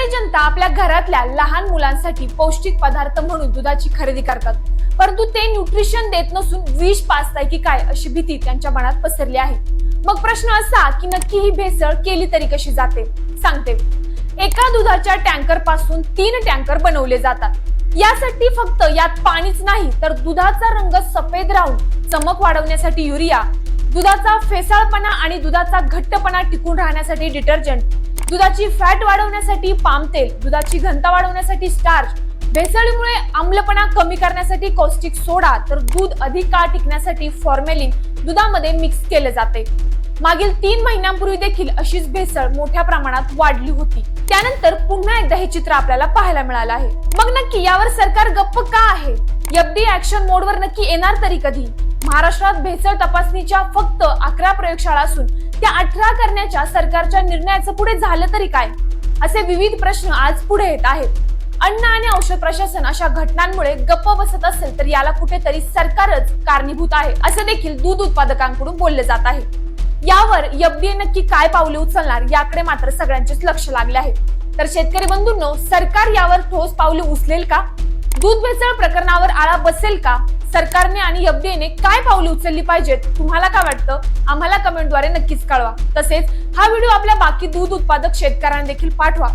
सामान्य जनता आपल्या घरातल्या लहान मुलांसाठी पौष्टिक पदार्थ म्हणून दुधाची खरेदी करतात. परंतु ते न्यूट्रिशन देत नसून विष पाचताय की काय अशी भीती त्यांच्या मनात पसरली आहे. मग प्रश्न असा की नक्की ही भेसळ केली तरी कशी जाते? सांगते. एका दुधाच्या टँकरपासून तीन टँकर बनवले जातात. यासाठी फक्त यात पाणीच नाही तर दुधाचा रंग सफेद राहून चमक वाढवण्यासाठी युरिया दुधाचा फेसाळपणा आणि दुधाचा घट्टपणा टिकून राहण्यासाठी डिटर्जंट दुधाची फॅट वाढवण्यासाठी पाम तेल दुधाची घनता वाढवण्यासाठी स्टार्च भेसळीमुळे आम्लपणा कमी करण्यासाठी कौस्टिक सोडा तर दूध अधिक काळ टिकण्यासाठी फॉर्मेलिन दुधामध्ये मिक्स केले जाते. मागील तीन महिन्यांपूर्वी देखील अशीच भेसळ मोठ्या प्रमाणात वाढली होती. त्यानंतर पुन्हा एकदा हे चित्र आपल्याला पाहायला मिळालं आहे. मग नक्की यावर सरकार गप्प का आहे? एफडी ऍक्शन मोडवर नक्की येणार तरी कधी? महाराष्ट्रात भेसळ तपासणीच्या फक्त अकरा प्रयोगशाळा असून त्या अठरा करण्याच्या सरकारच्या निर्णयाचं पुढे झालं तरी काय? असे विविध प्रश्न आज पुढे येत आहेत. अन्न आणि औषध प्रशासन अशा घटनांमुळे गप्प बसत असेल तर याला कुठेतरी सरकारच कारणीभूत आहे असं देखील दूध उत्पादकांकडून बोलले जात आहे. यावर एफडीए नक्की काय पावले उचलणार याकडे मात्र सगळ्यांचेच लक्ष लागले आहे. तर शेतकरी बंधूंनो सरकार यावर ठोस पावले उचलेल का? दूध भेसळ प्रकरणावर आळा बसेल का? सरकारने आणि एफडीएने काय पावले उचलली पाहिजेत? तुम्हाला काय वाटतं? आम्हाला कमेंटद्वारे नक्कीच कळवा. तसेच हा व्हिडिओ आपल्या बाकी दूध उत्पादक शेतकऱ्यांना देखील पाठवा.